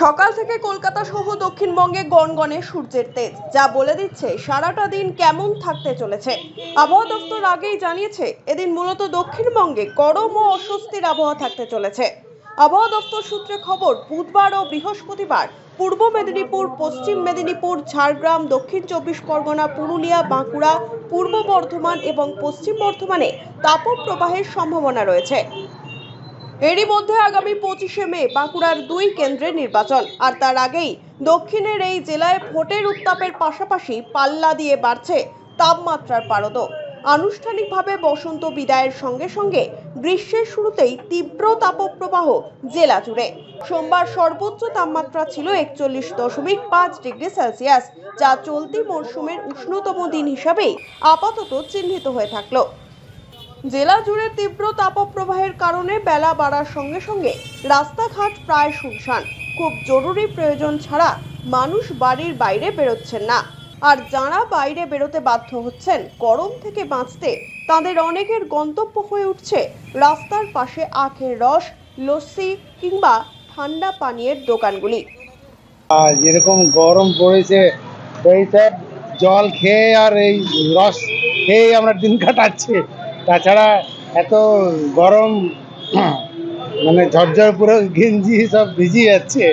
সকাল থেকে কলকাতা সহ দক্ষিণবঙ্গে গনগনে সূর্যের তেজ, যা বলে দিচ্ছে সারাটা দিন কেমন থাকতে চলেছে। আবহাওয়া দপ্তর আগেই জানিয়েছে, এদিন মূলত দক্ষিণবঙ্গে গরম ও অস্বস্তির আবহাওয়া থাকতে চলেছে। আবহাওয়া দপ্তর সূত্রে খবর, বুধবার ও বৃহস্পতিবার পূর্ব মেদিনীপুর, পশ্চিম মেদিনীপুর, ঝাড়গ্রাম, দক্ষিণ চব্বিশ পরগনা, পুরুলিয়া, বাঁকুড়া, পূর্ব বর্ধমান এবং পশ্চিম বর্ধমানে তাপপ্রবাহের সম্ভাবনা রয়েছে। এরই মধ্যে আগামী পঁচিশে মে বাঁকুড়ার দুই কেন্দ্রে নির্বাচন। আর তার আগেই দক্ষিণের এই জেলায় ভোটের উত্তাপের পাশাপাশি পাল্লা দিয়ে বাড়ছে তাপমাত্রার পারদ আনুষ্ঠানিকভাবে বসন্ত বিদায়ের সঙ্গে সঙ্গে গ্রীষ্মের শুরুতেই তীব্র তাপপ্রবাহ জেলা জুড়ে। সোমবার সর্বোচ্চ তাপমাত্রা ছিল একচল্লিশ দশমিক পাঁচ ডিগ্রি সেলসিয়াস, যা চলতি মরশুমের উষ্ণতম দিন হিসাবেই আপাতত চিহ্নিত হয়ে থাকল। জেলা জুড়ে তীব্র তাপপ্রবাহের কারণে বেলা বাড়ার সঙ্গে সঙ্গে রাস্তাঘাট প্রায় শুনশান। খুব জরুরি প্রয়োজন ছাড়া মানুষ বাড়ির বাইরে বেরোচ্ছেন না। আর যাঁরা বাইরে বেরোতে বাধ্য হচ্ছেন, গরম থেকে বাঁচতে তাদের অনেকের গন্তব্য হয়ে উঠছে রাস্তার পাশে আখের রস, লস্যি কিংবা ঠান্ডা পানীয়ের দোকানগুলি। যেরকম গরম পড়েছে জল খেয়ে আর এই রস খেয়ে আমরা দিন কাটাচ্ছি। তাছাড়া এত গরম মানে ঝরঝর পুরো গেঞ্জি সব ভিজে যাচ্ছে।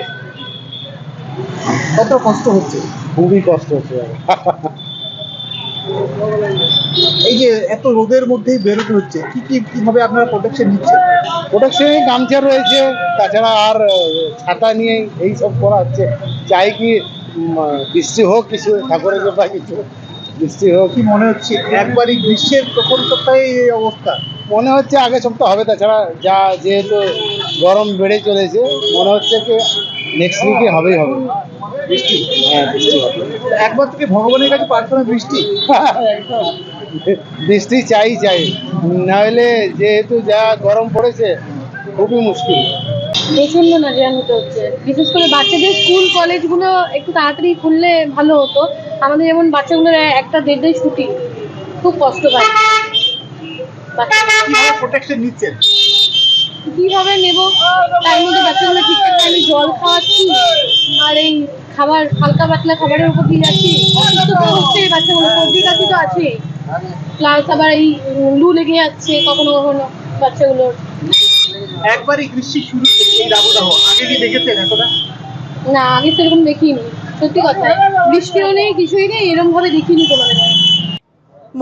কত কষ্ট হচ্ছে? খুবই কষ্ট হচ্ছে। এই যে এত রোদের মধ্যেই বেরোতে হচ্ছে কি কি কীভাবে আপনারা প্রোটেকশন নিচ্ছেন? প্রোটেকশনে গামছা রয়েছে তাছাড়া আর ছাতা নিয়ে এই সব করা হচ্ছে। চাই কি বৃষ্টি হোক কিছু ঠাকুরের কৃপা কিছু বৃষ্টি হোক। কি মনে হচ্ছে? একবারই গ্রীষ্মের প্রথম সপ্তাহে এই অবস্থা। মনে হচ্ছে আগে সপ্তাহ হবে তাছাড়া যা যেহেতু গরম বেড়ে চলেছে মনে হচ্ছে কি নেক্সট উইকে হবেই হবে। বৃষ্টি? হ্যাঁ বৃষ্টি হবে। একবার থেকে ভগবানের কাছে প্রার্থনা বৃষ্টি? একদম। বৃষ্টি চাই চাই। নাহলে যেহেতু যা গরম পড়েছে খুবই মুশকিল। প্রচণ্ড নাজেহাল হতে হচ্ছে। বিশেষ করে বাচ্চাদের স্কুল কলেজগুলো একটু তাড়াতাড়ি খুললে ভালো হতো। আমাদের যেমন বাচ্চাগুলোর একটা দেড় ছুটি খুব কষ্ট পায়। কীভাবে কীভাবে নেব? তার মধ্যে বাচ্চাগুলো ঠিকঠাক টাইমে জল খাওয়াচ্ছি আর এই খাবার হালকা পাতলা খাবারের উপর দিয়ে যাচ্ছি। অসুস্থ তো হচ্ছে বাচ্চাগুলো সর্দি কাশি তো আছে। প্লাস আবার এই লু লেগে যাচ্ছে কখনো কখনো বাচ্চাগুলোর। একবারই গ্রীষ্মের শুরু এই দাবদাহ আগে কি দেখেছেন এতটা? না আগে সেরকম দেখিনি। সত্যি কথা, বৃষ্টিও নেই, কিছুই নেই এরকম ভাবে দেখিনি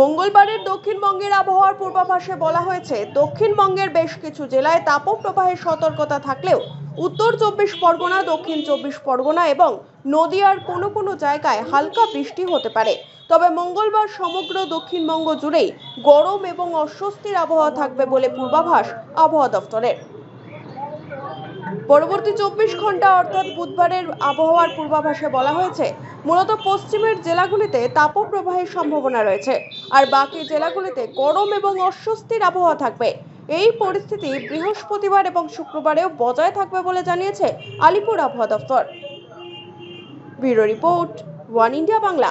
মঙ্গলবারের দক্ষিণবঙ্গের আবহাওয়ার পূর্বাভাসে বলা হয়েছে, দক্ষিণবঙ্গের বেশ কিছু জেলায় তাপপ্রবাহের সতর্কতা থাকলেও উত্তর চব্বিশ পরগনা, দক্ষিণ চব্বিশ পরগনা এবং নদিয়ার কোনো কোনো জায়গায় হালকা বৃষ্টি হতে পারে। তবে মঙ্গলবার সমগ্র দক্ষিণবঙ্গ জুড়েই গরম এবং অস্বস্তির আবহাওয়া থাকবে বলে পূর্বাভাস আবহাওয়া দফতরের পরবর্তী চব্বিশ ঘণ্টা অর্থাৎ বুধবারের আবহাওয়ার পূর্বাভাসে বলা হয়েছে, মূলত পশ্চিমের জেলাগুলিতে তাপপ্রবাহের সম্ভাবনা রয়েছে, আর বাকি জেলাগুলিতে গরম এবং অস্বস্তির আবহাওয়া থাকবে। এই পরিস্থিতি বৃহস্পতিবার এবং শুক্রবারেও বজায় থাকবে বলে জানিয়েছে আলিপুর আবহাওয়া দফতর bureau report, one India Bangla.